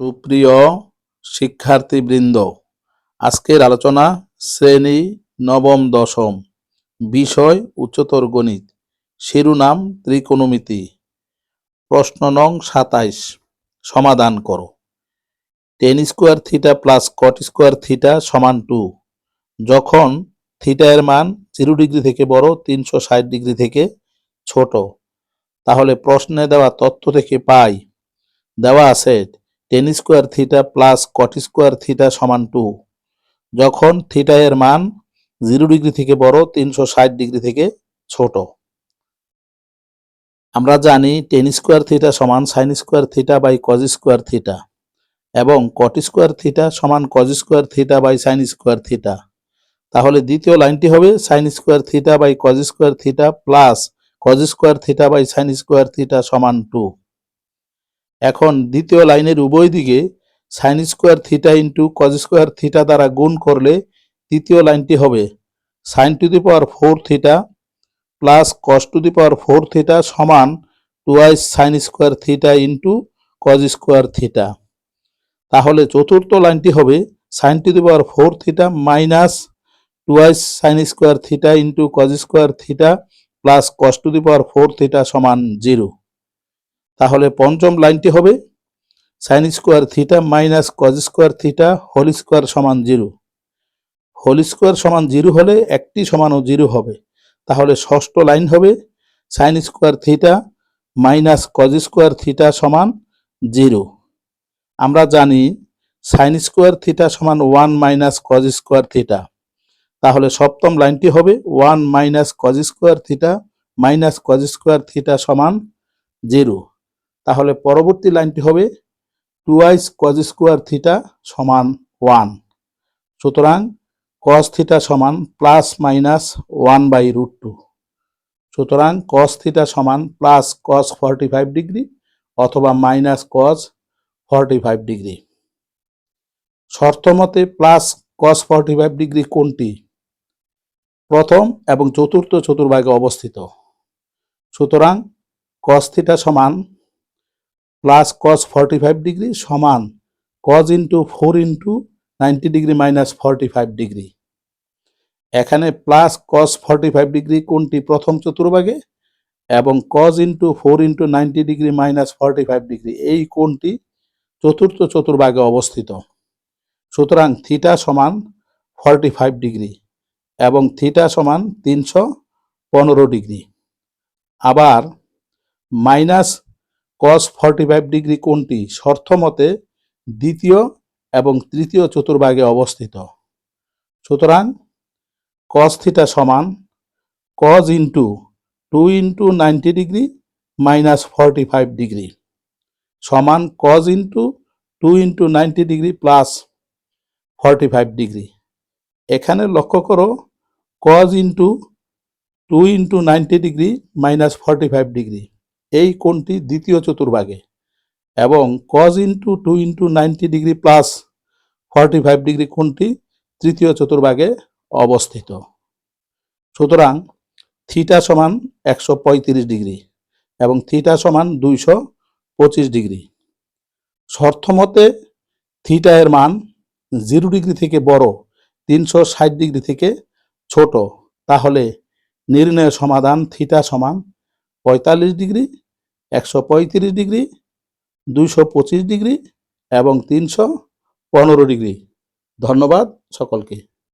সুপ্রিয় শিক্ষার্থীবৃন্দ, আজকের আলোচনা শ্রেণি নবম দশম, বিষয় উচ্চতর গণিত, শিরোনাম ত্রিকোণমিতি, প্রশ্ন নং সাতাইশ, সমাধান করো। Tan square theta plus cot square theta সমান টু, যখন থিটা এর মান জিরো ডিগ্রি থেকে বড়, তিনশো ষাট ডিগ্রি থেকে ছোট। তাহলে প্রশ্নে দেওয়া তথ্য থেকে পাই, দেওয়া আছে tan square theta plus cot square theta সমান টু যখন থিটা এর মান জিরো ডিগ্রি থেকে বড় তিনশো ষাট ডিগ্রি থেকে ছোট আমরা জানি টেন স্কোয়ার থিটা সমান sine square theta by cos square theta এবং কট স্কোয়ার থিটা সমান cos square theta by sine square theta তাহলে দ্বিতীয় লাইনটি হবে sine square theta by cos square theta plus cos square theta by sine square theta সমান two এখন দ্বিতীয় লাইনের উভয় দিকে sine square theta into cos square theta দ্বারা গুণ করলে তৃতীয় লাইনটি হবে sine to the power four theta plus cos to the power four theta সমান twice sine square theta into cos square theta তাহলে চতুর্থ লাইনটি হবে sine to the power four theta minus twice sine square theta into cos square theta plus cos to the power four theta সমান zero তাহলে পঞ্চম লাইনটি হবে sine square theta minus cos square theta whole square সমান zero. Whole square সমান zero হলে একটি সমানও জিরো হবে। তাহলে ষষ্ঠ লাইন হবে sine square theta minus cos square theta সমান জিরো। আমরা জানি সাইন স্কোয়ার থিটা সমান one minus cos square theta তাহলে সপ্তম লাইনটি হবে one minus cos square theta minus cos square theta সমান জিরো। তাহলে পরবর্তী লাইনটি হবে টুয়াইস কজ স্কোয়ার থিটা সমান ওয়ান। সুতরাং কস থিটা সমান plus minus one by root two. সুতরাং কস থিটা সমান plus cos forty five degree অথবা minus cos forty five degree শর্তমতে plus cos forty five degree কোনটি? প্রথম এবং চতুর্থ চতুর্ভাগে অবস্থিত। সুতরাং কস থিটা সমান plus cos forty five degree সমান cos into four into ninety degree minus forty five degree এখানে plus cos forty five degree কোনটি প্রথম চতুর্ভাগে এবং cos into four into ninety degree minus forty five degree এই কোনটি চতুর্থ চতুর্ভাগে অবস্থিত। সুতরাং থিটা সমান ফর্টি ফাইভ ডিগ্রি এবং থিটা সমান তিনশো পনেরো ডিগ্রি আবার minus cos forty five degree কোনটি শর্তমতে দ্বিতীয় এবং তৃতীয় চতুর্ভাগে অবস্থিত। সুতরাং কস থিটা সমান cos into two into ninety degree minus forty five degree সমান cos into two into ninety degree plus forty five degree এখানে লক্ষ্য করো cos into two into ninety degree minus forty five degree এই কোণটি দ্বিতীয় চতুর্ভাগে এবং cos into two into ninety degree plus forty five degree কোণটি তৃতীয় চতুর্ভাগে অবস্থিত। সুতরাং থিটা সমান একশো পঁয়ত্রিশ ডিগ্রি এবং থিটা সমান দুইশো পঁচিশ ডিগ্রি শর্তমতে থিটা এর মান জিরো ডিগ্রি থেকে বড়, তিনশো ষাট ডিগ্রি থেকে ছোট। তাহলে নির্ণয়ের সমাধান থিটা সমান পঁয়তাল্লিশ ডিগ্রি একশো পঁয়ত্রিশ ডিগ্রি দুইশো পঁচিশ ডিগ্রি এবং তিনশো পনেরো ডিগ্রি। ধন্যবাদ সকলকে।